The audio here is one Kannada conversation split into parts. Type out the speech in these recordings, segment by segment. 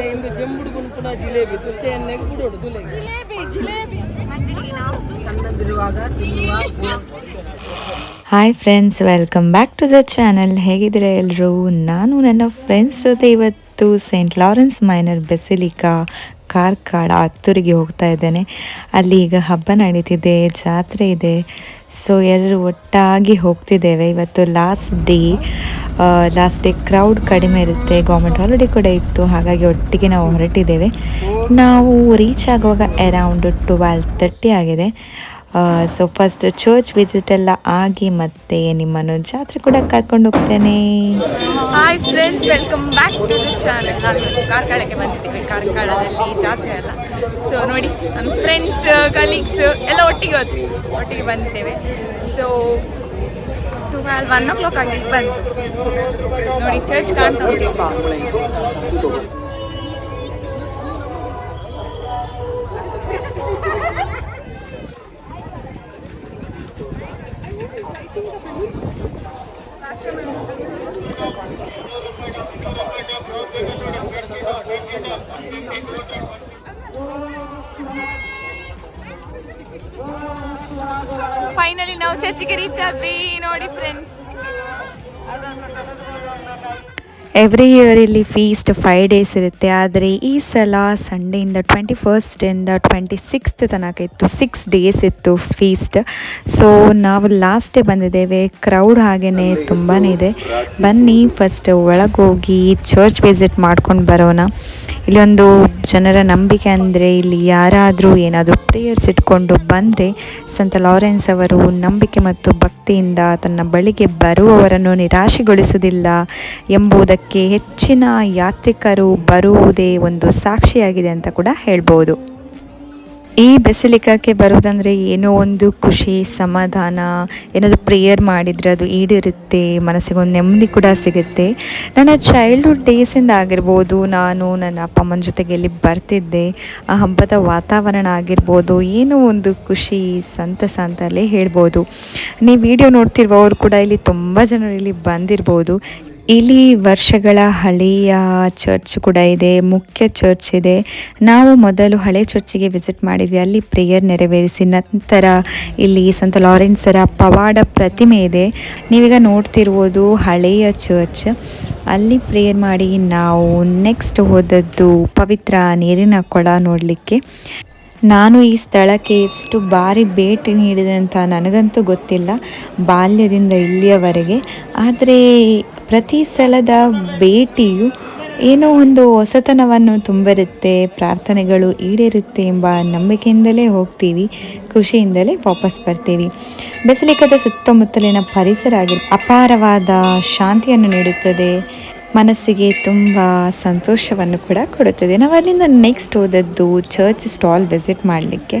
ಅದೇ ಇಂದು ಜಂಬುಡು ಗುಂಪುನ ಜಿಲೇಬಿ ಎಣ್ಣೆಗೆ ಬಿಡೋಡು ಸಣ್ಣದಿರುವಾಗ ತಿನ್ನುವ hi friends welcome back to the channel ಹೇಗಿದ್ರೆ ಎಲ್ಲರೂ ನಾನು ನನ್ನ ಫ್ರೆಂಡ್ಸ್ ಜೊತೆ ಇವತ್ತು ಸೇಂಟ್ ಲಾರೆನ್ಸ್ ಮೈನರ್ ಬೆಸಿಲಿಕಾ ಕಾರ್ಕಾಡ ಹತ್ತೂರಿಗೆ ಹೋಗ್ತಾ ಇದ್ದೇನೆ. ಅಲ್ಲಿ ಈಗ ಹಬ್ಬ ನಡೀತಿದೆ ಜಾತ್ರೆ ಇದೆ. ಸೊ ಎಲ್ಲರೂ ಒಟ್ಟಾಗಿ ಹೋಗ್ತಿದ್ದೇವೆ. ಇವತ್ತು ಲಾಸ್ಟ್ ಡೇ ಲಾಸ್ಟ್ ಕ್ರೌಡ್ ಕಡಿಮೆ ಇರುತ್ತೆ ಗೌರ್ಮೆಂಟ್ ಹಾಲಿಡೇ ಕೂಡ ಇತ್ತು, ಹಾಗಾಗಿ ಒಟ್ಟಿಗೆ ನಾವು ಹೊರಟಿದ್ದೇವೆ. ನಾವು ರೀಚ್ ಆಗುವಾಗ ಅರೌಂಡ್ ಟ್ವೆಲ್ ತರ್ಟಿ ಆಗಿದೆ. ಸೊ ಫಸ್ಟ್ ಚರ್ಚ್ ವಿಸಿಟ್ ಎಲ್ಲ ಆಗಿ ಮತ್ತೆ ನಿಮ್ಮನ್ನು ಜಾತ್ರೆ ಕೂಡ ಕರ್ಕೊಂಡು ಹೋಗ್ತೇನೆ. Hi friends welcome back to the channel ಇವತ್ತು ಕಾರ್ಕಳಕ್ಕೆ ಬಂದಿದ್ದೀವಿ, ಕಾರ್ಕಳದಲ್ಲಿ ಜಾತ್ರೆ ಅಲ್ಲ ಸೊ ನೋಡಿ ನಮ್ಮ ಫ್ರೆಂಡ್ಸ್ ಕಲೀಗ್ಸ್ ಎಲ್ಲ ಒಟ್ಟಿಗೆ ಹೋದ್ವಿ, ಒಟ್ಟಿಗೆ ಬಂದಿದ್ದೇವೆ. So twelve one o'clock ಆಗಿ ಬಂತು ನೋಡಿ ಚರ್ಚ್ ಕಾಣ್ತಾ ಉಂಟು ಇಲ್ಲಿ. ನಾವು ಚರ್ಚಿಗೆ ರೀಚ್ ಆದ್ವಿ. ನೋಡಿ ಫ್ರೆಂಡ್ಸ್ ಎವ್ರಿ ಇಯರ್ ಇಲ್ಲಿ ಫೀಸ್ಟ್ ಫೈವ್ ಡೇಸ್ ಇರುತ್ತೆ. ಆದರೆ ಈ ಸಲ ಸಂಡೆಯಿಂದ ಟ್ವೆಂಟಿ ಫಸ್ಟಿಂದ ಟ್ವೆಂಟಿ ಸಿಕ್ಸ್ತ್ ತನಕ ಇತ್ತು. ಸಿಕ್ಸ್ ಡೇಸ್ ಇತ್ತು ಫೀಸ್ಟ್ ಸೊ ನಾವು ಲಾಸ್ಟ್ ಬಂದಿದ್ದೇವೆ. ಕ್ರೌಡ್ ಹಾಗೇ ತುಂಬಾ ಇದೆ. ಬನ್ನಿ ಫಸ್ಟ್ ಒಳಗೋಗಿ ಚರ್ಚ್ ವಿಸಿಟ್ ಮಾಡ್ಕೊಂಡು ಬರೋಣ. ಇಲ್ಲೊಂದು ಜನರ ನಂಬಿಕೆ ಅಂದರೆ ಇಲ್ಲಿ ಯಾರಾದರೂ ಏನಾದರೂ ಪ್ರೇಯರ್ಸ್ ಇಟ್ಕೊಂಡು ಬಂದರೆ ಸಂತ ಲಾರೆನ್ಸ್ ಅವರು ನಂಬಿಕೆ ಮತ್ತು ಭಕ್ತಿಯಿಂದ ತನ್ನ ಬಳಿಗೆ ಬರುವವರನ್ನು ನಿರಾಶೆಗೊಳಿಸುವುದಿಲ್ಲ ಎಂಬುದಕ್ಕೆ ಹೆಚ್ಚಿನ ಯಾತ್ರಿಕರು ಬರುವುದೇ ಒಂದು ಸಾಕ್ಷಿಯಾಗಿದೆ ಅಂತ ಕೂಡ ಹೇಳ್ಬೋದು. ಈ ಬೆಸಲಿಕಕ್ಕೆ ಬರೋದಂದರೆ ಏನೋ ಒಂದು ಖುಷಿ, ಸಮಾಧಾನ, ಏನಾದರೂ ಪ್ರೇಯರ್ ಮಾಡಿದರೆ ಅದು ಈಡಿರುತ್ತೆ, ಮನಸ್ಸಿಗೊಂದು ನೆಮ್ಮದಿ ಕೂಡ ಸಿಗುತ್ತೆ. ನನ್ನ ಚೈಲ್ಡ್ಹುಡ್ ಡೇಸಿಂದ ಆಗಿರ್ಬೋದು, ನಾನು ನನ್ನ ಅಪ್ಪ ಅಮ್ಮನ ಜೊತೆಗೆ ಇಲ್ಲಿ ಬರ್ತಿದ್ದೆ, ಆ ಹಬ್ಬದ ವಾತಾವರಣ ಆಗಿರ್ಬೋದು, ಏನೋ ಒಂದು ಖುಷಿ, ಸಂತಸ ಅಂತಲೇ ಹೇಳ್ಬೋದು. ನೀವು ವಿಡಿಯೋ ನೋಡ್ತಿರುವವರು ಕೂಡ ಇಲ್ಲಿ ತುಂಬ ಜನರು ಇಲ್ಲಿ ಬಂದಿರ್ಬೋದು. ಇಲ್ಲಿ ವರ್ಷಗಳ ಹಳೆಯ ಚರ್ಚ್ ಕೂಡ ಇದೆ, ಮುಖ್ಯ ಚರ್ಚ್ ಇದೆ. ನಾವು ಮೊದಲು ಹಳೆ ಚರ್ಚಿಗೆ ವಿಸಿಟ್ ಮಾಡಿದ್ವಿ. ಅಲ್ಲಿ ಪ್ರೇಯರ್ ನೆರವೇರಿಸಿ ನಂತರ ಇಲ್ಲಿ ಸಂತ ಲಾರೆನ್ಸರ ಪವಾಡ ಪ್ರತಿಮೆ ಇದೆ. ನೀವೀಗ ನೋಡ್ತಿರುವುದು ಹಳೆಯ ಚರ್ಚ್. ಅಲ್ಲಿ ಪ್ರೇಯರ್ ಮಾಡಿ ನಾವು ನೆಕ್ಸ್ಟ್ ಹೋದದ್ದು ಪವಿತ್ರ ನೀರಿನ ಕೊಳ ನೋಡಲಿಕ್ಕೆ. ನಾನು ಈ ಸ್ಥಳಕ್ಕೆ ಎಷ್ಟು ಬಾರಿ ಭೇಟಿ ನೀಡಿದೆ ಅಂತ ನನಗಂತೂ ಗೊತ್ತಿಲ್ಲ, ಬಾಲ್ಯದಿಂದ ಇಲ್ಲಿಯವರೆಗೆ. ಆದರೆ ಪ್ರತಿ ಸಲದ ಭೇಟಿಯು ಏನೋ ಒಂದು ಹೊಸತನವನ್ನು ತುಂಬಿರುತ್ತೆ, ಪ್ರಾರ್ಥನೆಗಳು ಈಡೇರುತ್ತೆ ಎಂಬ ನಂಬಿಕೆಯಿಂದಲೇ ಹೋಗ್ತೀವಿ, ಖುಷಿಯಿಂದಲೇ ವಾಪಸ್ ಬರ್ತೀವಿ. ಬೆಸಲಿಕದ ಸುತ್ತಮುತ್ತಲಿನ ಪರಿಸರ ಆಗಿ ಅಪಾರವಾದ ಶಾಂತಿಯನ್ನು ನೀಡುತ್ತದೆ. ಮನಸ್ಸಿಗೆ ತುಂಬ ಸಂತೋಷವನ್ನು ಕೂಡ ಕೊಡುತ್ತದೆ. ನಾವು ಅಲ್ಲಿಂದ ನೆಕ್ಸ್ಟ್ ಹೋದದ್ದು ಚರ್ಚ್ ಸ್ಟಾಲ್ ವಿಸಿಟ್ ಮಾಡಲಿಕ್ಕೆ.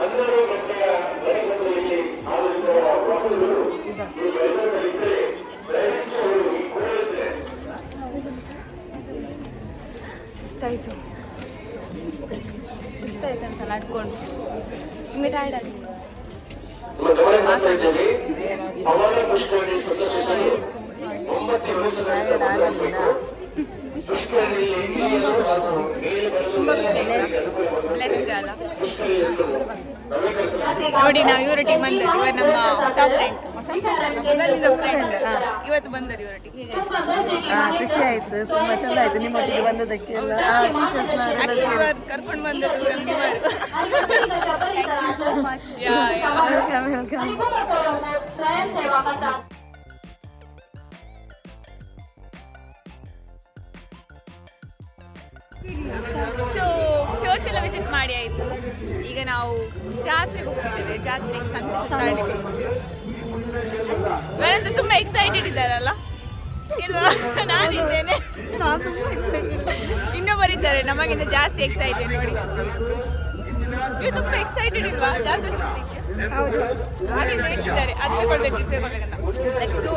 ಆಯಿಲ್ ಇಲ್ಲಿ ಉಂಟಲ್ಲ ಸುಸ್ತಾಯಿತು. ಸುಸ್ತಾಯ್ತು ಅಂತ ನಡ್ಕೊಂಡು. ನಿಮಗೆ ಟೈರ್ಡ್ ಆಗಿ ಅಲ್ಲ? ನೋಡಿ ನಾವು ಇವರೊಟ್ಟಿಗೆ ಬಂದದ್ದು ಇವರು ನಮ್ಮ ಹೊಸ ಫ್ರೆಂಡ್ ಹೊಸ ಮೊದಲಿನ ಫ್ರೆಂಡ್ ಇವತ್ತು ಬಂದರು ಇವರೊಟ್ಟಿಗೆ ಟೀಮ್ ಹಾ, ಖುಷಿ ಆಯ್ತು. ತುಂಬಾ ಚಂದ ಆಯ್ತು ನಿಮ್ಮೊಟ್ಟಿಗೆ ಬಂದದಕ್ಕೆ ಟೀಚರ್ಸ್ ಕರ್ಕೊಂಡು ಬಂದದ್ದು ನಮ್ಗೆ ವೆಲ್ಕಮ್ ವೆಲ್ಕಮ್ ಸೊ ಚರ್ಚ್ ಎಲ್ಲ ವಿಸಿಟ್ ಮಾಡಿ ಆಯಿತು. ಈಗ ನಾವು ಜಾತ್ರೆಗೆ ಹೋಗ್ತಿದ್ದೇವೆ. ಜಾತ್ರೆಗೆ ಸಂತೆ ತುಂಬ ಎಕ್ಸೈಟೆಡ್ ಇದ್ದಾರಲ್ಲ? ಇಲ್ವಾ? ನಾನಿದ್ದೇನೆ. ಇನ್ನೊಬ್ಬರಿದ್ದಾರೆ ನಮಗಿಂತ ಜಾಸ್ತಿ ಎಕ್ಸೈಟೆಡ್ ನೋಡಿ. ನೀವು ತುಂಬ ಎಕ್ಸೈಟೆಡ್ ಇಲ್ವಾ? ಜಾತ್ರೆ ಸುತ್ತಲಿಕ್ಕೆ ಹಾಗೆ ಹೇಳ್ತಿದ್ದಾರೆ. ಅದು ತಗೊಳ್ಬೇಕು ಇದು ತಗೊಳ್ಬೇಕಂತ ಲೆಟ್ಸ್ ಗೋ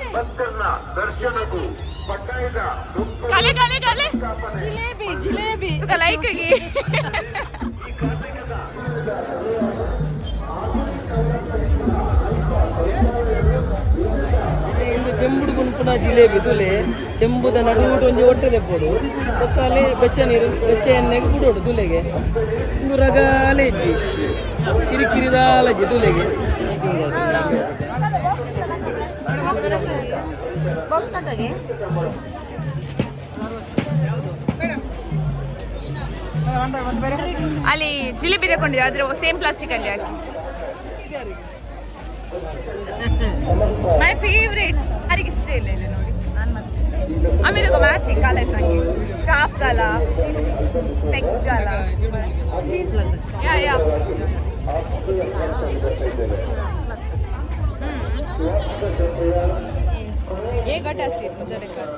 ಭಕ್ತರನ್ನ ದರ್ಶನಕ್ಕೂ ಪಟ್ಟಾಯದ ದುಃಖ ಕಲೆ ಕಲೆ ಕಲೆ ಜಿಲೇಬಿ ಜಿಲೇಬಿ. ತುಕ ಲೈಕ್ ಆಗಿ. ಇಂದು ಚೆಂಬುಡು ಪುನ್ಪುನ ಜಿಲೇಬಿ ತುಲೆ. ಚೆಂಬುದ ನಡುವುಟು ಒಂಜಿ ಒಟ್ಟೆ ದೆಪ್ಪೋಡು ಗೊತ್ತಾಲೆ ಬೆಚ್ಚ ನೀರು ಬೆಚ್ಚ ಎಣ್ಣೆಗೆ ಬಿಡೋಡು ತುಲೆಗೆ. ಇಂದು ರಗಾಲೆ ಇಜ್ಜಿ ಕಿರಿ ಕಿರಿದಾಲಜ್ಜಿ ತುಲೆಗೆ ಅಲ್ಲಿ ಜಿಲೇಬಿ ತಗೊಂಡಿದ್ದೆ ಆದ್ರೆ ಸೇಮ್ ಪ್ಲಾಸ್ಟಿಕ್ ಅಲ್ಲಿ ಹಾಕಿ. ಮೈ ಫೇವ್ರೇಟ್ ಯಾರಿಗೆ ಇಷ್ಟ ಇಲ್ಲ ಇಲ್ಲ ನೋಡಿ. ನಾನು ಮತ್ತೆ. ಆಮೇಲೆ ಮ್ಯಾಚಿಂಗ್ ಕಲರ್ಸ್ ಹಂಗೆ ಸ್ಕಾಫ್ ಗಾಲ ಸ್ಪೆಕ್ಸ್ ಗಾಲ ಯಾ ಯಾ ये गट असतील मुझे लेकर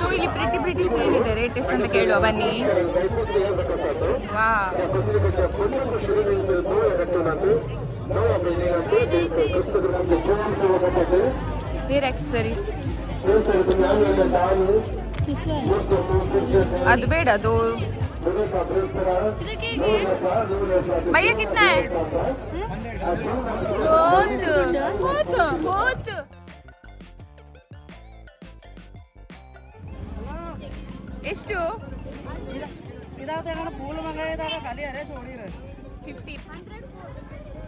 ಸೊ ಇಲ್ಲಿ ಪ್ರಿಟಿ ಪ್ರಿಟಿ ಚೇನ್ ಇದೆ ರೇಟ್ ಎಷ್ಟು ಅಂತ ಕೇಳುವ ಬನ್ನಿ ವಾ अदबेड़ा दो। भैया कितना है? बहुत बहुत बहुत। ಎಷ್ಟು ಇದಾದ ಖಾಲಿ ಅರೆ ಸೋಡಿರ ಫಿಫ್ಟಿ ಹಂಡ್ರೆಡ್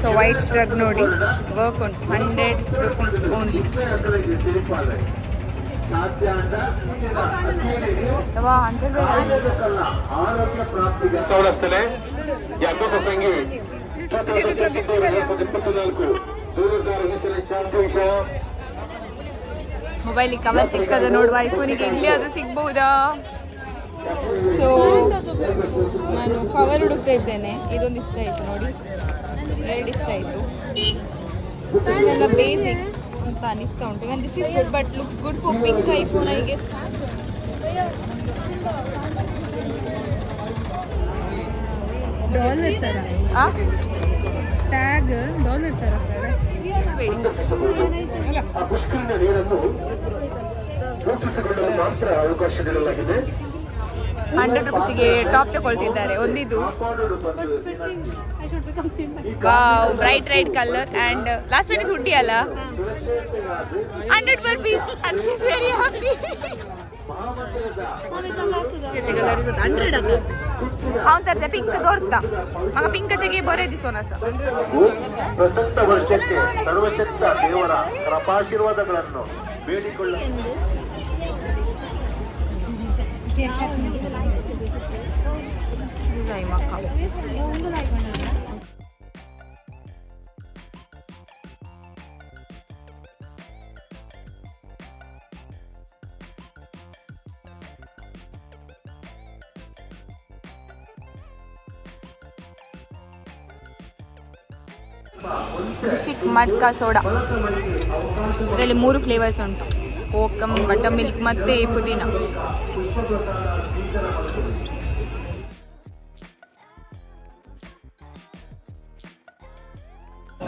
ಸೊ ವೈಟ್ ಸ್ಟ್ರಗ್ ನೋಡಿ. ವರ್ಕ್ ಉಂಟು ಹಂಡ್ರೆಡ್ ರುಪೀಸ್ ಓನ್ಲಿ ಮೊಬೈಲ್ ಮೊಬೈಲಿಗೆ ಕವರ್ ಸಿಕ್ಕದ ನೋಡುವ ಐಫೋನಿಗೆ ಇಲ್ಲಿ ಆದ್ರೂ ಸಿಗ್ಬಹುದಾ ಸೊ ನಾನು ಕವರ್ ಹುಡುಕ್ತಾ ಇದ್ದೇನೆ. ಇದೊಂದು ಇಷ್ಟ ಆಯ್ತು ನೋಡಿ. ಎರಡು ಇಷ್ಟ ಆಯಿತು ಎಲ್ಲ ಬೇಸಿಕ್ ಅಂತ ಅನಿಸ್ತಾ ಉಂಟು. This is good but looks good for pink iPhone ಐಗೆ dollar ಸರ ಆ? ಟ್ಯಾಗ್ ಡಾಲರ್ ಸರ ಸರ್ ಬೇಡಿ ಮಾತ್ರ ಅವಕಾಶ ನೀಡಲಾಗಿದೆ. ಹಂಡ್ರೆಡ್ ರುಪೀಸಿಗೆ ಟಾಪ್ ತಗೊಳ್ತಿದ್ದಾರೆ, ಒಂದಿದು. Bright ride colour and last ಮೈನಿಗೆ hoodie ಅಲ್ಲ? Hundred per piece and she's very happy ಅವನ್ ತರ್ತೆ ಪಿಂಕ್ ದೊರ್ತ. ಮಗ ಪಿಂಕ್ ಜಗೆ ಬರೆದಿಸೋಣ ಸರ್. ಪ್ರಸಕ್ತ ವರ್ಷಕ್ಕೆ ಸರ್ವಶಕ್ತ ದೇವರ ಕೃಪಾಶೀರ್ವಾದಗಳನ್ನು ಬೇಡಿಕೊಳ್ಳ ಟೈಮ್ ಹಾಕವು ಮಿಸ್ಟಿಕ್ ಮಟ್ಕಾ ಸೋಡಾ. ಇದರಲ್ಲಿ ಮೂರು ಫ್ಲೇವರ್ಸ್ ಉಂಟು. ಕೋಕಮ್ ಬಟರ್ ಮಿಲ್ಕ್ ಮತ್ತೆ ಪುದೀನ.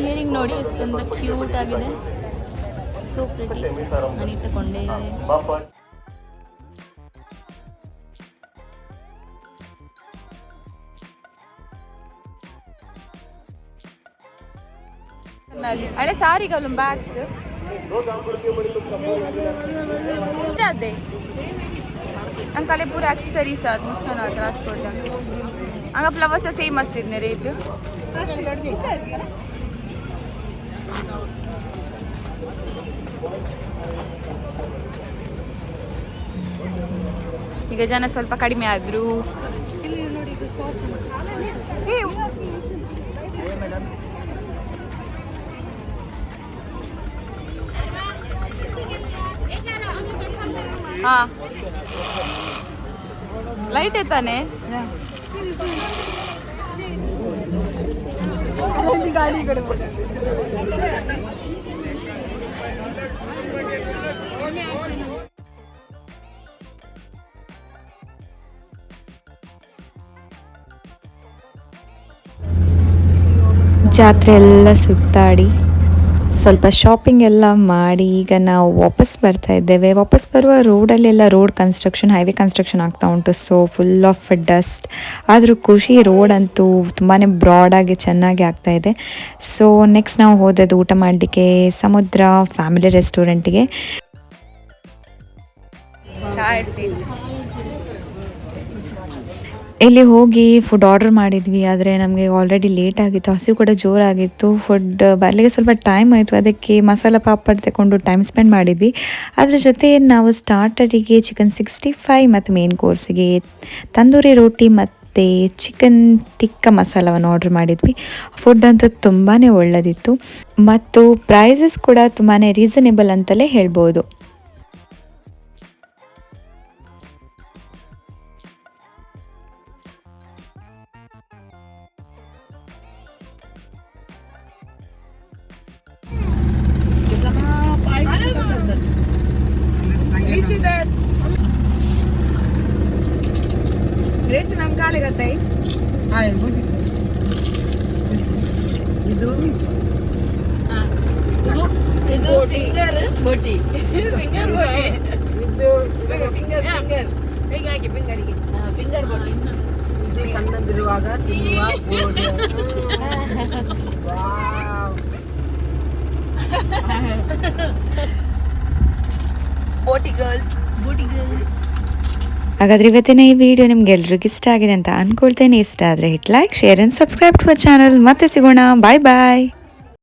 ಇಯರಿಂಗ್ ನೋಡಿ ಎಷ್ಟು ಚಂದ ಕ್ಯೂಟ್ ಆಗಿದೆ. ಸೊ ಪ್ರಿಟಿ ನನಗೆ ತಗೊಂಡೆ ಹಳೆ ಸಾರಿಗಲ್ಲ ಬ್ಯಾಗ್ಸ್ ಅದೇ ನಂಗೆ ಕಲೆ ಪೂರ ಆಕ್ಸೆಸರೀಸ್ ಅದು ಮುಸ್ತಾನ ಟ್ರಾನ್ಸ್ಪೋರ್ಟ್ ಹಂಗ ಫ್ಲವರ್ಸ ಸೇಮ್ ಅಸ್ತಿದ್ನೆ ರೇಟ್ ಈಗ ಜನ ಸ್ವಲ್ಪ ಕಡಿಮೆ ಆದ್ರು. ಹಾ. ಲೈಟ್ ತಾನೆ ಜಾತ್ರೆ ಎಲ್ಲ ಸುತ್ತಾಡಿ. ಸ್ವಲ್ಪ ಶಾಪಿಂಗ್ ಎಲ್ಲ ಮಾಡಿ ಈಗ ನಾವು ವಾಪಸ್ ಬರ್ತಾ ಇದ್ದೇವೆ. ವಾಪಸ್ ಬರುವ ರೋಡಲ್ಲೆಲ್ಲ ರೋಡ್ ಕನ್ಸ್ಟ್ರಕ್ಷನ್ ಹೈವೇ ಕನ್ಸ್ಟ್ರಕ್ಷನ್ ಆಗ್ತಾ ಉಂಟು. ಸೊ ಫುಲ್ ಆಫ್ ಡಸ್ಟ್ ಆದರೂ ಖುಷಿ ರೋಡ್ ಅಂತೂ ತುಂಬಾ ಬ್ರಾಡಾಗಿ ಚೆನ್ನಾಗಿ ಆಗ್ತಾ ಇದೆ. ಸೊ ನೆಕ್ಸ್ಟ್ ನಾವು ಹೋದದ್ದು ಊಟ ಮಾಡಲಿಕ್ಕೆ ಸಮುದ್ರ ಫ್ಯಾಮಿಲಿ ರೆಸ್ಟೋರೆಂಟಿಗೆ ಇಲ್ಲಿ ಹೋಗಿ ಫುಡ್ ಆರ್ಡರ್ ಮಾಡಿದ್ವಿ, ಆದರೆ ನಮಗೆ ಆಲ್ರೆಡಿ ಲೇಟ್ ಆಗಿತ್ತು ಹಸಿವು ಕೂಡ ಜೋರಾಗಿತ್ತು ಫುಡ್ ಬರಲಿಕ್ಕೆ ಸ್ವಲ್ಪ ಟೈಮ್ ಆಯಿತು, ಅದಕ್ಕೆ ಮಸಾಲ ಪಾಪಡ್ ತಗೊಂಡು ಟೈಮ್ ಸ್ಪೆಂಡ್ ಮಾಡಿದ್ವಿ. ಅದರ ಜೊತೆ ನಾವು ಸ್ಟಾರ್ಟರಿಗೆ ಚಿಕನ್ ಸಿಕ್ಸ್ಟಿ ಫೈವ್ ಮತ್ತು ಮೇನ್ ಕೋರ್ಸಿಗೆ ತಂದೂರಿ ರೋಟಿ ಮತ್ತು ಚಿಕನ್ ಟಿಕ್ಕ ಮಸಾಲವನ್ನು ಆರ್ಡರ್ ಮಾಡಿದ್ವಿ. ಫುಡ್ ಅಂತೂ ತುಂಬಾ ಒಳ್ಳೆದಿತ್ತು. ಮತ್ತು ಪ್ರೈಸಸ್ ಕೂಡ ತುಂಬಾ ರೀಸನೇಬಲ್ ಅಂತಲೇ ಹೇಳ್ಬೋದು. ರೇಸ್ ನಮ್ ಕಾಲಿಗತ್ತೈ ಇದು ಇದು ಇದು ಸಣ್ಣದಿರುವಾಗ ತಿನ್ನುವ ಬೋರ್ಡ್ ವಾವ್. ಬೋಟಿ ಗರ್ಲ್ಸ್ ಹಾಗಾದ್ರೆ ಇವತ್ತಿನ ಈ ವಿಡಿಯೋ ನಿಮ್ಗೆ ಎಲ್ರಿಗೂ ಇಷ್ಟ ಆಗಿದೆ ಅಂತ ಅನ್ಕೊಳ್ತೇನೆ. ಇಷ್ಟ ಆದರೆ hit like share and subscribe to a channel ಮತ್ತೆ ಸಿಗೋಣ. ಬಾಯ್ ಬಾಯ್